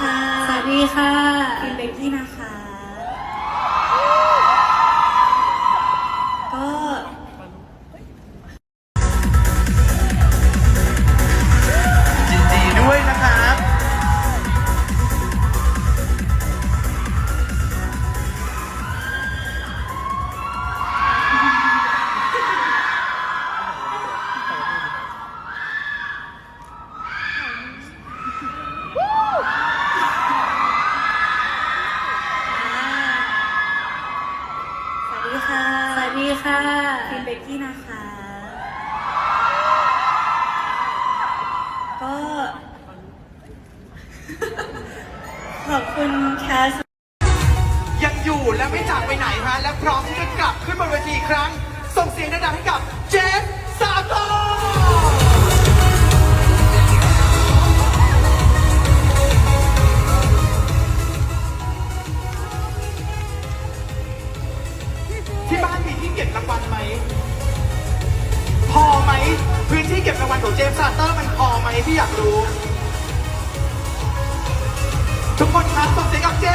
ค่ะ สวัสดีค่ะ เป็เบกกี้นะคะ ค่ะ สวัสดีค่ะเป็นเบกกี้นะคะ ก็ ขอบคุณแคสยังอยู่และไม่จากไปไหนฮะ และพร้อมที่จะกลับขึ้นบนเวทีอีกครั้ง ส่งเสียงดังๆให้กับเจ ก็บรางวัลไหม พอไหม พื้นที่เก็บรางวัลของเจฟซาเตอร์มันพอไหมพี่อยากรู้ ทุกคนครับส่งเสียงกับเจ